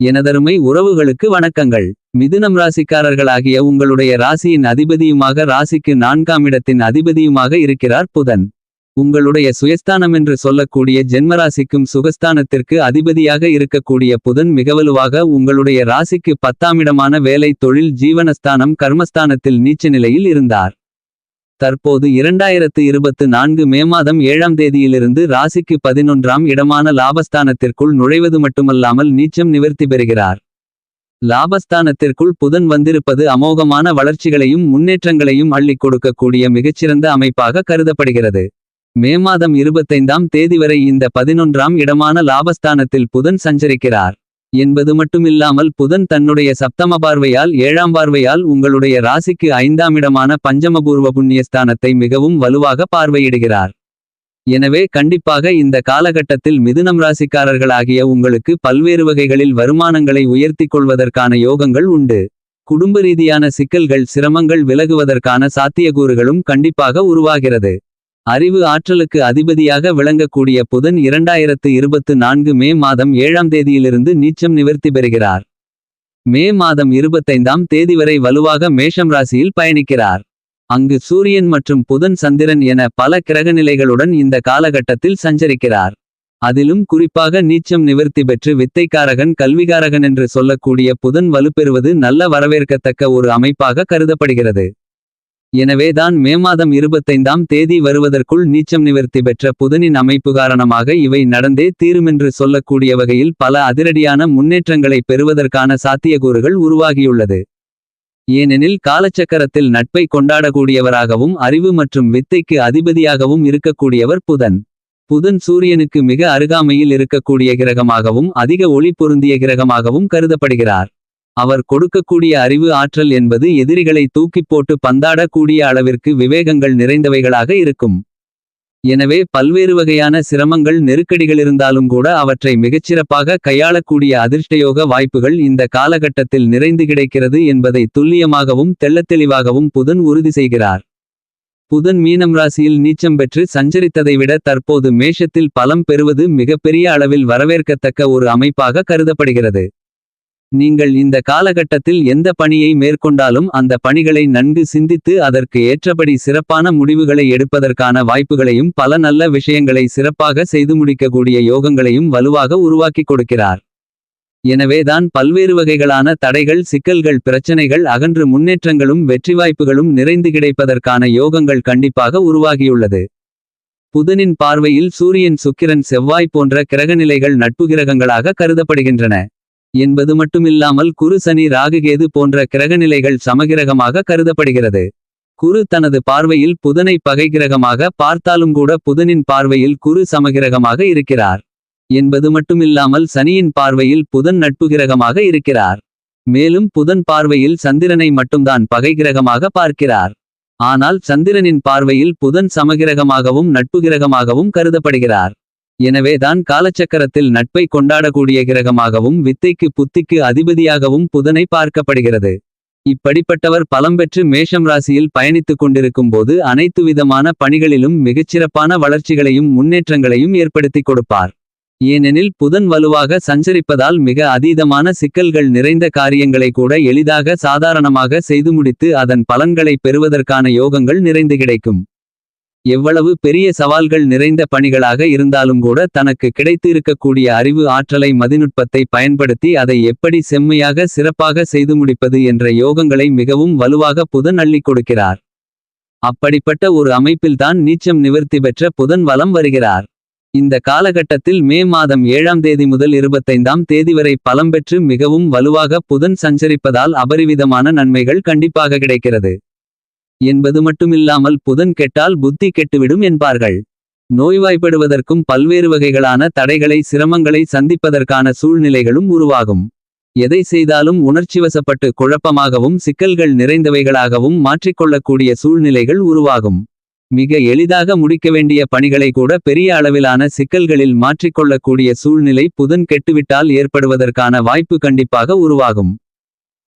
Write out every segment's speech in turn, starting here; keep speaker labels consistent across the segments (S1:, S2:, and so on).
S1: எனதருமை உறவுகளுக்கு வணக்கங்கள். மிதுனம் ராசிக்காரர்களாகிய உங்களுடைய ராசியின் அதிபதியுமாக ராசிக்கு நான்காம் இடத்தின் அதிபதியுமாக இருக்கிறார் புதன். உங்களுடைய சுயஸ்தானம் என்று சொல்லக்கூடிய ஜென்மராசிக்கும் சுகஸ்தானத்திற்கு அதிபதியாக இருக்கக்கூடிய புதன் மிகவலுவாக உங்களுடைய ராசிக்கு பத்தாமிடமான வேலை தொழில் ஜீவனஸ்தானம் கர்மஸ்தானத்தில் நீச்ச நிலையில் இருந்தார். தற்போது இரண்டாயிரத்து இருபத்து நான்கு மே மாதம் ஏழாம் தேதியிலிருந்து ராசிக்கு பதினொன்றாம் இடமான லாபஸ்தானத்திற்குள் நுழைவது மட்டுமல்லாமல் நீச்சம் நிவர்த்தி பெறுகிறார். லாபஸ்தானத்திற்குள் புதன் வந்திருப்பது அமோகமான வளர்ச்சிகளையும் முன்னேற்றங்களையும் அள்ளிக் கொடுக்கக்கூடிய மிகச்சிறந்த அமைப்பாக கருதப்படுகிறது. மே மாதம் இருபத்தைந்தாம் தேதி வரை இந்த பதினொன்றாம் இடமான லாபஸ்தானத்தில் புதன் சஞ்சரிக்கிறார். என்பது மட்டுமில்லாமல் புதன் தன்னுடைய சப்தம பார்வையால் ஏழாம் பார்வையால் உங்களுடைய ராசிக்கு ஐந்தாம் இடமான பஞ்சமபூர்வ புண்ணியஸ்தானத்தை மிகவும் வலுவாக பார்வையிடுகிறார். எனவே கண்டிப்பாக இந்த காலகட்டத்தில் மிதுனம் ராசிக்காரர்களாகிய உங்களுக்கு பல்வேறு வகைகளில் வருமானங்களை உயர்த்திக் கொள்வதற்கான யோகங்கள் உண்டு. குடும்ப ரீதியான சிக்கல்கள் சிரமங்கள் விலகுவதற்கான சாத்தியக்கூறுகளும் கண்டிப்பாக உருவாகிறது. அறிவு ஆற்றலுக்கு அதிபதியாக விளங்கக்கூடிய புதன் இரண்டாயிரத்து இருபத்து நான்கு மே மாதம் ஏழாம் தேதியிலிருந்து நீச்சம் நிவர்த்தி பெறுகிறார். மே மாதம் இருபத்தைந்தாம் தேதி வரை வலுவாக மேஷம் ராசியில் பயணிக்கிறார். அங்கு சூரியன் மற்றும் புதன் சந்திரன் என பல கிரகநிலைகளுடன் இந்த காலகட்டத்தில் சஞ்சரிக்கிறார். அதிலும் குறிப்பாக நீச்சம் நிவர்த்தி பெற்று வித்தைக்காரகன் கல்விகாரகன் என்று சொல்லக்கூடிய புதன் வலுப்பெறுவது நல்ல வரவேற்கத்தக்க ஒரு அமைப்பாக கருதப்படுகிறது. எனவேதான் மே மாதம் இருபத்தைந்தாம் தேதி வருவதற்குள் நீச்சம் நிவர்த்தி பெற்ற புதனின் அமைப்பு காரணமாக இவை நடந்தே தீருமென்று சொல்லக்கூடிய வகையில் பல அதிரடியான முன்னேற்றங்களை பெறுவதற்கான சாத்தியக்கூறுகள் உருவாகியுள்ளது. ஏனெனில் காலச்சக்கரத்தில் நட்பை கொண்டாடக்கூடியவராகவும் அறிவு மற்றும் வித்தைக்கு அதிபதியாகவும் இருக்கக்கூடியவர் புதன். புதன் சூரியனுக்கு மிக அருகாமையில் இருக்கக்கூடிய கிரகமாகவும் அதிக ஒளி பொருந்திய கிரகமாகவும் கருதப்படுகிறார். அவர் கொடுக்கக்கூடிய அறிவு ஆற்றல் என்பது எதிரிகளை தூக்கிப் போட்டு பந்தாட கூடிய அளவிற்கு விவேகங்கள் நிறைந்தவைகளாக இருக்கும். எனவே பல்வேறு வகையான சிரமங்கள் நெருக்கடிகள் இருந்தாலும் கூட அவற்றை மிகச்சிறப்பாக கையாளக்கூடிய அதிர்ஷ்டயோக வாய்ப்புகள் இந்த காலகட்டத்தில் நிறைந்து கிடைக்கிறது என்பதை துல்லியமாகவும் தெள்ளத்தெளிவாகவும் புதன் உறுதி செய்கிறார். புதன் மீனம் ராசியில் நீச்சம் பெற்று சஞ்சரித்ததை விட தற்போது மேஷத்தில் பலம் பெறுவது மிகப்பெரிய அளவில் வரவேற்கத்தக்க ஒரு அமைப்பாக கருதப்படுகிறது. நீங்கள் இந்த காலகட்டத்தில் எந்த பணியை மேற்கொண்டாலும் அந்த பணிகளை நன்கு சிந்தித்து அதற்கு ஏற்றபடி சிறப்பான முடிவுகளை எடுப்பதற்கான வாய்ப்புகளையும் பல நல்ல விஷயங்களை சிறப்பாக செய்து முடிக்கக்கூடிய யோகங்களையும் வலுவாக உருவாக்கிக் கொடுக்கிறார். எனவேதான் பல்வேறு வகைகளான தடைகள் சிக்கல்கள் பிரச்சனைகள் அகன்று முன்னேற்றங்களும் வெற்றி வாய்ப்புகளும் நிறைந்து கிடைப்பதற்கான யோகங்கள் கண்டிப்பாக உருவாகியுள்ளது. புதனின் பார்வையில் சூரியன் சுக்கிரன் செவ்வாய் போன்ற கிரகநிலைகள் நட்பு கிரகங்களாக கருதப்படுகின்றன. என்பது மட்டுமில்லாமல் குரு சனி ராகுகேது போன்ற கிரகநிலைகள் சமகிரகமாக கருதப்படுகிறது. குரு தனது பார்வையில் புதனை பகை கிரகமாக பார்த்தாலும் கூட புதனின் பார்வையில் குரு சமகிரகமாக இருக்கிறார். என்பது மட்டுமில்லாமல் சனியின் பார்வையில் புதன் நட்பு கிரகமாக இருக்கிறார். மேலும் புதன் பார்வையில் சந்திரனை மட்டும்தான் பகை கிரகமாக பார்க்கிறார். ஆனால் சந்திரனின் பார்வையில் புதன் சமகிரகமாகவும் நட்பு கிரகமாகவும் கருதப்படுகிறார். எனவேதான் காலச்சக்கரத்தில் நட்பை கொண்டாடக்கூடிய கிரகமாகவும் வித்தைக்கு புத்திக்கு அதிபதியாகவும் புதனை பார்க்கப்படுகிறது. இப்படிப்பட்டவர் பலம்பெற்று மேஷம் ராசியில் பயணித்துக் கொண்டிருக்கும் போது அனைத்து விதமான பணிகளிலும் மிகச்சிறப்பான வளர்ச்சிகளையும் முன்னேற்றங்களையும் ஏற்படுத்திக் கொடுப்பார். ஏனெனில் புதன் வலுவாக சஞ்சரிப்பதால் மிக அதீதமான சிக்கல்கள் நிறைந்த காரியங்களை கூட எளிதாக சாதாரணமாக செய்து முடித்து அதன் பலன்களை பெறுவதற்கான யோகங்கள் நிறைந்து கிடைக்கும். எவ்வளவு பெரிய சவால்கள் நிறைந்த பணிகளாக இருந்தாலும் கூட தனக்கு கிடைத்து இருக்கக்கூடிய அறிவு ஆற்றலை மதிநுட்பத்தை பயன்படுத்தி அதை எப்படி செம்மையாக சிறப்பாக செய்து முடிப்பது என்ற யோகங்களை மிகவும் வலுவாக புதன் அள்ளிக் கொடுக்கிறார். அப்படிப்பட்ட ஒரு அமைப்பில்தான் நீச்சம் நிவர்த்தி பெற்ற புதன் வலம் வருகிறார். இந்த காலகட்டத்தில் மே மாதம் ஏழாம் தேதி முதல் இருபத்தைந்தாம் தேதி வரை பலம் பெற்று மிகவும் வலுவாக புதன் சஞ்சரிப்பதால் அபரிவிதமான நன்மைகள் கண்டிப்பாக கிடைக்கிறது. என்பது மட்டுமில்லாமல் புதன் கெட்டால் புத்தி கெட்டுவிடும் என்பார்கள். நோய்வாய்ப்படுவதற்கும் பல்வேறு வகைகளான தடைகளை சிரமங்களை சந்திப்பதற்கான சூழ்நிலைகளும் உருவாகும். எதை செய்தாலும் உணர்ச்சிவசப்பட்டு குழப்பமாகவும் சிக்கல்கள் நிறைந்தவைகளாகவும் மாற்றிக்கொள்ளக்கூடிய சூழ்நிலைகள் உருவாகும். மிக எளிதாக முடிக்க வேண்டிய பணிகளை கூட பெரிய அளவிலான சிக்கல்களில் மாற்றிக்கொள்ளக்கூடிய சூழ்நிலை புதன் கெட்டுவிட்டால் ஏற்படுவதற்கான வாய்ப்பு கண்டிப்பாக உருவாகும்.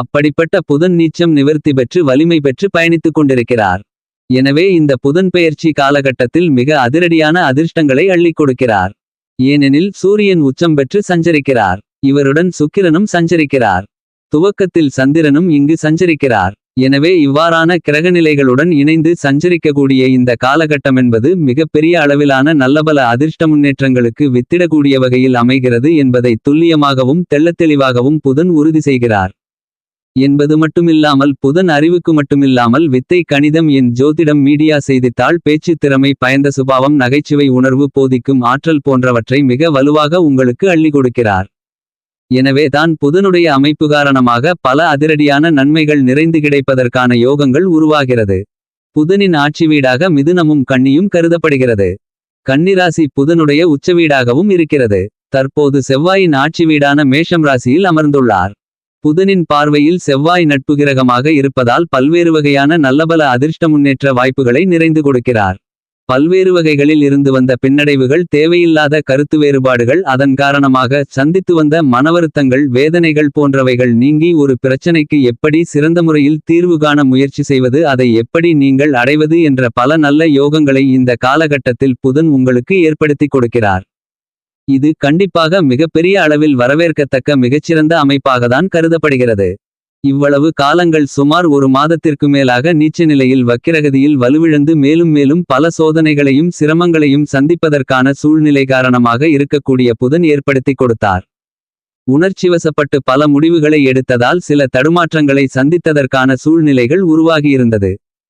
S1: அப்படிப்பட்ட புதன் நீச்சம் நிவர்த்தி பெற்று வலிமை பெற்று பயணித்துக் கொண்டிருக்கிறார். எனவே இந்த புதன் பெயர்ச்சி காலகட்டத்தில் மிக அதிரடியான அதிர்ஷ்டங்களை அள்ளிக் கொடுக்கிறார். ஏனெனில் சூரியன் உச்சம் பெற்று சஞ்சரிக்கிறார். இவருடன் சுக்கிரனும் சஞ்சரிக்கிறார். துவக்கத்தில் சந்திரனும் இங்கு சஞ்சரிக்கிறார். எனவே இவ்வாறான கிரகநிலைகளுடன் இணைந்து சஞ்சரிக்கக்கூடிய இந்த காலகட்டமென்பது மிகப்பெரிய அளவிலான நல்லபல அதிர்ஷ்ட முன்னேற்றங்களுக்கு வித்திடக்கூடிய வகையில் அமைகிறது என்பதை துல்லியமாகவும் தெள்ளத்தெளிவாகவும் புதன் உறுதி செய்கிறார். என்பது மட்டுமில்லாமல் புதன் அறிவுக்கு மட்டுமில்லாமல் வித்தை கணிதம் என் ஜோதிடம் மீடியா செய்தித்தாள் பேச்சு திறமை பயந்த சுபாவம் நகைச்சுவை உணர்வு போதிக்கும் ஆற்றல் போன்றவற்றை மிக வலுவாக உங்களுக்கு அள்ளி கொடுக்கிறார். எனவே தான் புதனுடைய அமைப்பு காரணமாக பல அதிரடியான நன்மைகள் நிறைந்து கிடைப்பதற்கான யோகங்கள் உருவாகிறது. புதனின் ஆட்சி வீடாக மிதுனமும் கன்னியும் கருதப்படுகிறது. கன்னிராசி புதனுடைய உச்ச வீடாகவும் இருக்கிறது. தற்போது செவ்வாயின் ஆட்சி வீடான மேஷம் ராசியில் அமர்ந்துள்ளார். புதனின் பார்வையில் செவ்வாய் நட்பு கிரகமாக இருப்பதால் பல்வேறு வகையான நல்லபல அதிர்ஷ்ட முன்னேற்ற வாய்ப்புகளை நிறைந்து கொடுக்கிறார். பல்வேறு வகைகளில் இருந்து வந்த பின்னடைவுகள் தேவையில்லாத கருத்து வேறுபாடுகள் அதன் காரணமாக சந்தித்து வந்த மனவருத்தங்கள் வேதனைகள் போன்றவைகள் நீங்கி ஒரு பிரச்சனைக்கு எப்படி சிறந்த முறையில் தீர்வு காண முயற்சி செய்வது அதை எப்படி நீங்கள் அடைவது என்ற பல நல்ல யோகங்களை இந்த காலகட்டத்தில் புதன் உங்களுக்கு ஏற்படுத்தி கொடுக்கிறார். இது கண்டிப்பாக மிகப்பெரிய அளவில் வரவேற்கத்தக்க மிகச்சிறந்த அமைப்பாகத்தான் கருதப்படுகிறது. இவ்வளவு காலங்கள் சுமார் ஒரு மாதத்திற்கு மேலாக நீச்ச நிலையில் வக்கிரகதியில் வலுவிழந்து மேலும் மேலும் பல சோதனைகளையும் சிரமங்களையும் சந்திப்பதற்கான சூழ்நிலை காரணமாக இருக்கக்கூடிய புதன் ஏற்படுத்தி கொடுத்தார். உணர்ச்சிவசப்பட்டு பல முடிவுகளை எடுத்ததால் சில தடுமாற்றங்களை சந்தித்ததற்கான சூழ்நிலைகள் உருவாகியிருந்தது.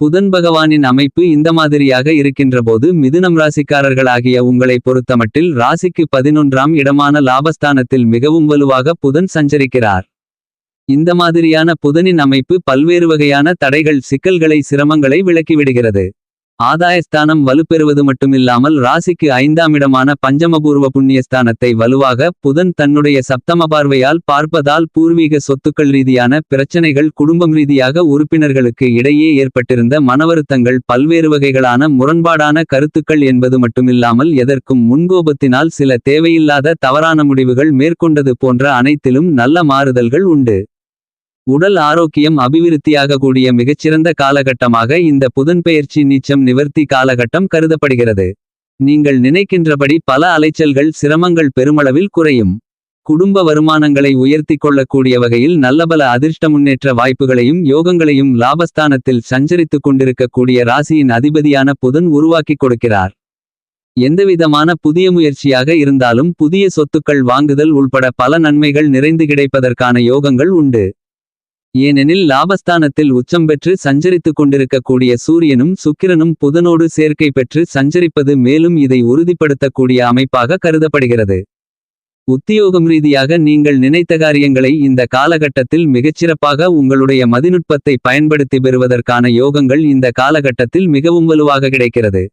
S1: புதன் பகவானின் அமைப்பு இந்த மாதிரியாக இருக்கின்றபோது மிதுனம் ராசிக்காரர்களாகிய உங்களை பொறுத்தமட்டில் ராசிக்கு பதினொன்றாம் இடமான லாபஸ்தானத்தில் மிகவும் வலுவாக புதன் சஞ்சரிக்கிறார். இந்த மாதிரியான புதனின் அமைப்பு பல்வேறு வகையான தடைகள் சிக்கல்களை சிரமங்களை விளக்கிவிடுகிறது ஆதாயஸ்தானம் வலுப்பெறுவது மட்டுமில்லாமல் ராசிக்கு ஐந்தாம் இடமான பஞ்சமபூர்வ புண்ணியஸ்தானத்தை வலுவாக புதன் தன்னுடைய சப்தம பார்வையால் பார்ப்பதால் பூர்வீக சொத்துக்கள் ரீதியான பிரச்சனைகள் குடும்பம் ரீதியாக உறுப்பினர்களுக்கு இடையே ஏற்பட்டிருந்த மனவருத்தங்கள் பல்வேறு வகைகளான முரண்பாடான கருத்துக்கள் என்பது மட்டுமில்லாமல் எதற்கும் முன்கோபத்தினால் சில தேவையில்லாத தவறான முடிவுகள் மேற்கொண்டது போன்ற அனைத்திலும் நல்ல மாறுதல்கள் உண்டு. உடல் ஆரோக்கியம் அபிவிருத்தியாக கூடிய மிகச்சிறந்த காலகட்டமாக இந்த புதன்பெயர்ச்சி நீச்சம் நிவர்த்தி காலகட்டம் கருதப்படுகிறது. நீங்கள் நினைக்கின்றபடி பல அலைச்சல்கள் சிரமங்கள் பெருமளவில் குறையும். குடும்ப வருமானங்களை உயர்த்தி கொள்ளக்கூடிய வகையில் நல்லபல அதிர்ஷ்ட முன்னேற்ற வாய்ப்புகளையும் யோகங்களையும் லாபஸ்தானத்தில் சஞ்சரித்துக் கொண்டிருக்கக்கூடிய ராசியின் அதிபதியான புதன் உருவாக்கிக் கொடுக்கிறார். எந்தவிதமான புதிய முயற்சியாக இருந்தாலும் புதிய சொத்துக்கள் வாங்குதல் உள்பட பல நன்மைகள் நிறைந்து கிடைப்பதற்கான யோகங்கள் உண்டு. ஏனெனில் லாபஸ்தானத்தில் உச்சம் பெற்று சஞ்சரித்துக் கொண்டிருக்கக்கூடிய சூரியனும் சுக்கிரனும் புதனோடு சேர்க்கை பெற்று சஞ்சரிப்பது மேலும் இதை உறுதிப்படுத்தக்கூடிய அமைப்பாக கருதப்படுகிறது. உத்தியோகம் ரீதியாக நீங்கள் நினைத்த காரியங்களை இந்த காலகட்டத்தில் மிகச்சிறப்பாக உங்களுடைய மதிநுட்பத்தை பயன்படுத்தி பெறுவதற்கான யோகங்கள் இந்த காலகட்டத்தில் மிகவும் வலுவாக கிடைக்கிறது.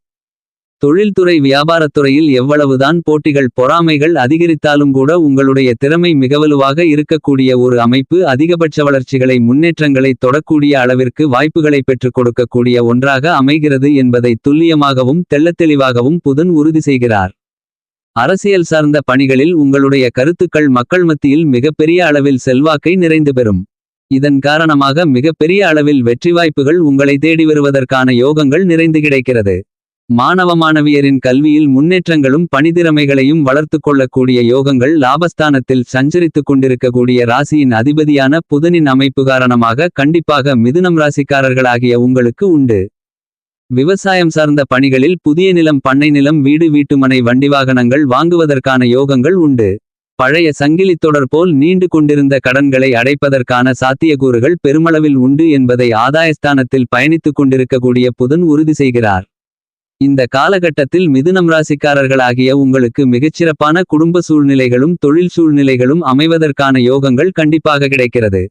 S1: தொழில்துறை வியாபாரத்துறையில் எவ்வளவுதான் போட்டிகள் பொறாமைகள் அதிகரித்தாலும் கூட உங்களுடைய திறமை மிகவலுவாக இருக்கக்கூடிய ஒரு அமைப்பு அதிகபட்ச வளர்ச்சிகளை முன்னேற்றங்களை தொடக்கூடிய அளவிற்கு வாய்ப்புகளை பெற்றுக் கொடுக்கக்கூடிய ஒன்றாக அமைகிறது என்பதை துல்லியமாகவும் தெள்ளத்தெளிவாகவும் புதன் உறுதி செய்கிறார். அரசியல் சார்ந்த பணிகளில் உங்களுடைய கருத்துக்கள் மக்கள் மத்தியில் மிகப்பெரிய அளவில் செல்வாக்கை நிறைந்து பெறும். இதன் காரணமாக மிகப்பெரிய அளவில் வெற்றி வாய்ப்புகள் உங்களை தேடி வருவதற்கான யோகங்கள் நிறைந்து கிடைக்கிறது. மாணவ மாணவியரின் கல்வியில் முன்னேற்றங்களும் பணிதிறமைகளையும் வளர்த்து கொள்ளக்கூடிய யோகங்கள் லாபஸ்தானத்தில் சஞ்சரித்துக் கொண்டிருக்கக்கூடிய ராசியின் அதிபதியான புதனின் அமைப்பு காரணமாக கண்டிப்பாக மிதுனம் ராசிக்காரர்களாகிய உங்களுக்கு உண்டு. விவசாயம் சார்ந்த பணிகளில் புதிய நிலம் பண்ணை நிலம் வீடு வீட்டுமனை வண்டி வாகனங்கள் வாங்குவதற்கான யோகங்கள் உண்டு. பழைய சங்கிலி தொடர் போல் நீண்டு கொண்டிருந்த கடன்களை அடைப்பதற்கான சாத்தியக்கூறுகள் பெருமளவில் உண்டு என்பதை ஆதாயஸ்தானத்தில் பயணித்துக் கொண்டிருக்கக்கூடிய புதன் உறுதி செய்கிறார். இந்த காலகட்டத்தில் மிதுனம் ராசிக்காரர்களாகிய உங்களுக்கு மிகச்சிறப்பான குடும்ப சூழ்நிலைகளும் தொழில் சூழ்நிலைகளும் அமைவதற்கான யோகங்கள் கண்டிப்பாக கிடைக்கிறது.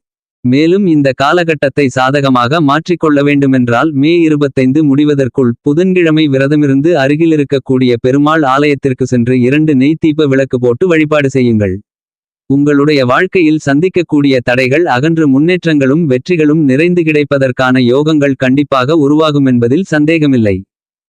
S1: மேலும் இந்த காலகட்டத்தை சாதகமாக மாற்றிக்கொள்ள வேண்டுமென்றால் மே இருபத்தைந்து முடிவதற்குள் புதன்கிழமை விரதமிருந்து அருகில் இருக்கக்கூடிய பெருமாள் ஆலயத்திற்கு சென்று இரண்டு நெய் விளக்கு போட்டு வழிபாடு செய்யுங்கள். உங்களுடைய வாழ்க்கையில் சந்திக்கக்கூடிய தடைகள் அகன்று முன்னேற்றங்களும் வெற்றிகளும் நிறைந்து கிடைப்பதற்கான யோகங்கள் கண்டிப்பாக உருவாகும் என்பதில் சந்தேகமில்லை.